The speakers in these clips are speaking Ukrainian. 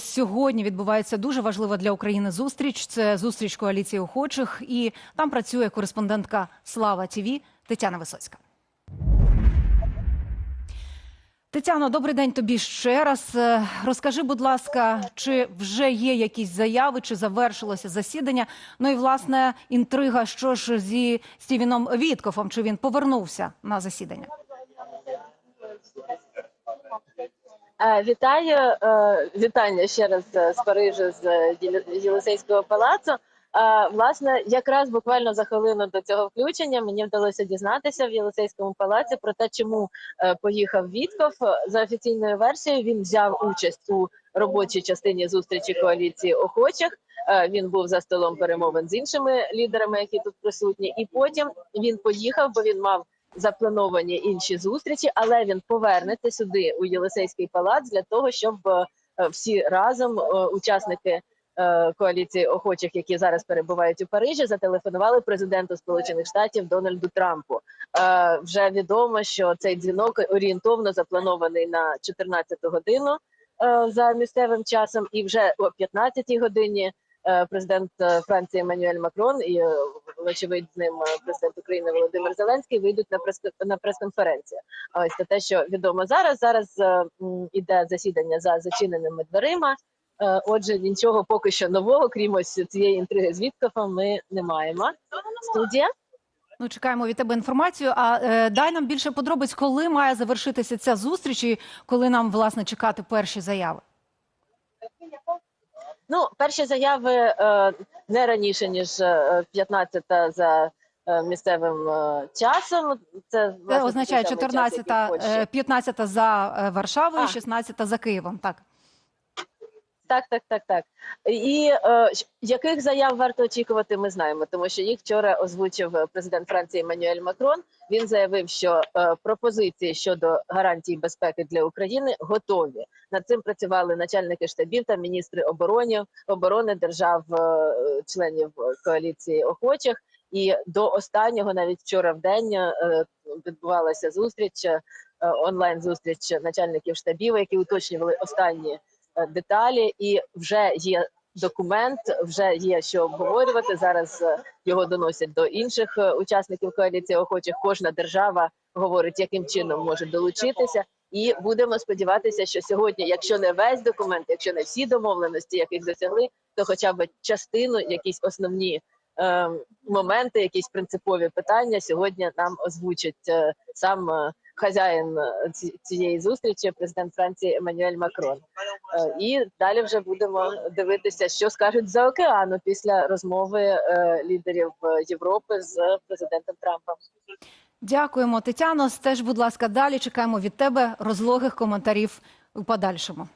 Сьогодні відбувається дуже важлива для України зустріч. Це зустріч коаліції охочих, і там працює кореспондентка Слава ТІВІ Тетяна Висоцька. Тетяно, добрий день тобі ще раз. Е, Розкажи, будь ласка, чи вже є якісь заяви, чи завершилося засідання? Ну і власне інтрига, що ж зі Стівеном Віткофом, чи він повернувся на засідання? Е, Вітаю, вітання ще раз е, з Парижу з е, Єлисейського палацу. Власне, якраз буквально за хвилину до цього включення мені вдалося дізнатися в Єлисейському палаці про те, чому е, поїхав Вітков. За офіційною версією він взяв участь у робочій частині зустрічі коаліції охочих. Він був за столом перемовин з іншими лідерами, які тут присутні, і потім він поїхав, бо він мав заплановані інші зустрічі, але він повернеться сюди у Єлисейський палац для того, щоб е, всі разом е, учасники е, коаліції охочих, які зараз перебувають у Парижі, зателефонували президенту Сполучених Штатів Дональду Трампу. Вже відомо, що цей дзвінок орієнтовно запланований на 14 годину за місцевим часом, і вже о 15 годині. Е, Президент е, Франції Еммануель Макрон і е, вочевидь з ним президент України Володимир Зеленський вийдуть на прес на прес-конференцію. Ось це те, що відомо зараз. Зараз іде засідання за зачиненими дверима. Отже, нічого поки що нового, крім ось цієї інтриги з Віткофом, ми не маємо. Студія. Ну, чекаємо від тебе інформацію. А е, дай нам більше подробиць, коли має завершитися ця зустріч, і коли нам власне чекати перші заяви. Ну, перші заяви е, не раніше ніж е, 15 за е, місцевим е, часом. Це, Це означає такий самий 14, як і в Польщі. е, 15 за е, Варшавою, 16-та за Києвом. Так. Так, так, так, так. І е, яких заяв варто очікувати, ми знаємо, тому що їх вчора озвучив е, президент Франції Еммануель Макрон. Він заявив, що е, пропозиції щодо гарантій безпеки для України готові. Над цим працювали начальники штабів та міністри оборони, оборони держав е, членів коаліції охочих. І до останнього, навіть вчора в день, е, відбувалася зустріч е, онлайн зустріч начальників штабів, які уточнювали останні е, деталі, і вже є документ, вже є що обговорювати. Зараз е, його доносять до інших е, учасників коаліції охочих. Кожна держава говорить, яким чином може долучитися. І будемо сподіватися, що сьогодні, якщо не весь документ, якщо не всі домовленості, яких досягли, то хоча б частину, якісь основні е, моменти, якісь принципові питання сьогодні нам озвучить е, сам е, хазяїн е, цієї зустрічі, президент Франції Еммануель Макрон. Е, І далі вже будемо дивитися, що скажуть за океану після розмови е, лідерів е, Європи з президентом Трампом. Дякуємо, Тетяно. Стеж, будь ласка, далі чекаємо від тебе розлогих коментарів у подальшому.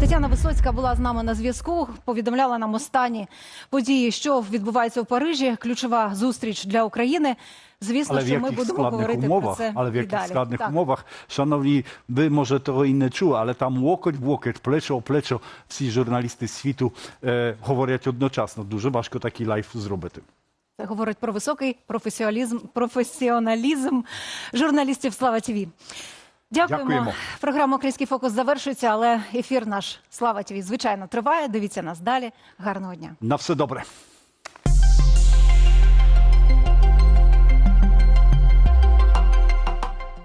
Тетяна Висоцька була з нами на зв'язку. Повідомляла нам останні події, що відбувається в Парижі. Ключова зустріч для України. Звісно, Але що ми будемо говорити умовах, про це але в яких далі. складних Так. умовах, шановні, ви може того і не чули, але там локоть в локоть, плечо о плечо, всі журналісти світу е, говорять одночасно. Дуже важко такий лайф зробити. Це говорить про високий професіоналізм, професіоналізм журналістів Слава ТВ. Дякуємо. Дякуємо. Програма Український фокус завершується, але ефір наш Слава ТВ, звичайно, триває. Дивіться нас далі. Гарного дня. На все добре.